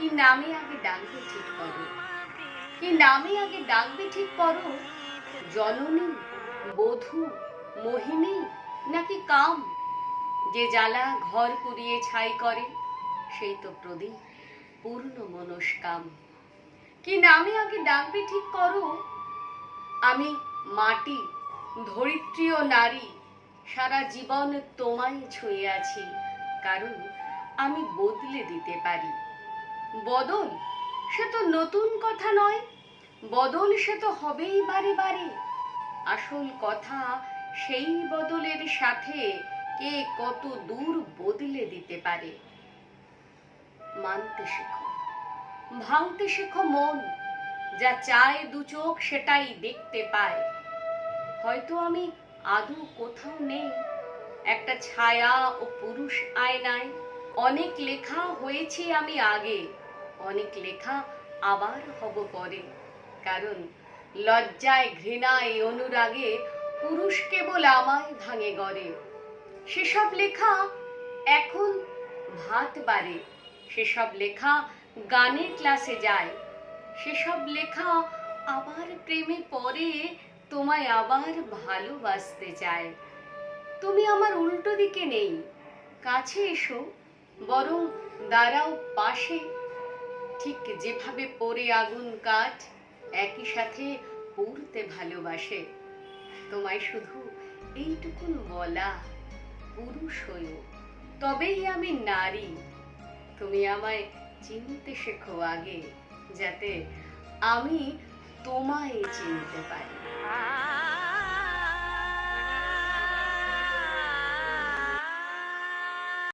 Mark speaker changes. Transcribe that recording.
Speaker 1: কি নামে আগে ডাকবে ঠিক করো? কি নামে আগে ডাকবে ঠিক করো? জননী, বধূ, মোহিনী নাকি কাম? যে জ্বালা ঘর পুড়িয়ে ছাই করে, সেই তো প্রদীপ, পূর্ণ মনস্কাম। কি নামে আগে ডাকবে ঠিক করো? আমি মাটি ধরিত্রী ও নারী, সারা জীবন তোমায় ছুঁয়ে আছি, কারণ আমি বদলে দিতে পারি। বদল সে তো নতুন কথা নয়। বদল সে তো হবেই বারে বারে। আসল কথা সেই বদলের সাথে কে কত দূর বদলে দিতে পারে। মানতে শেখো, ভাঙতে শেখো মন, যা চায় দু চোখ সেটাই দেখতে পায়। হয়তো আমি আদৌ কোথাও নেই, একটা ছায়া ও পুরুষ আয়নায়। অনেক লেখা হয়েছে আমি আগে। অনেক লেখা আবার হব পরে। কারণ লজ্জায়, ঘৃণায়, অনুরাগে পুরুষ কেবল আমায় ভাঙে গড়ে। সেসব লেখা এখন ভাত বাড়ে। সেসব লেখা গানের ক্লাসে যায়। সেসব লেখা আবার প্রেমে পরে তোমায় আবার ভালোবাসতে চায়। তুমি আমার উল্টো দিকে নেই। কাছে এসো। বরং দাঁড়াও পাশে। ঠিক যেভাবে পড়ে আগুন কাঠ, একই সাথে পড়তে ভালোবাসে। তোমায় শুধু এইটুকুন বলা পুরুষ হয়েও। তবেই আমি নারী। তুমি আমায় চিনতে শেখো আগে, যাতে আমি তোমায় চিনতে পারি।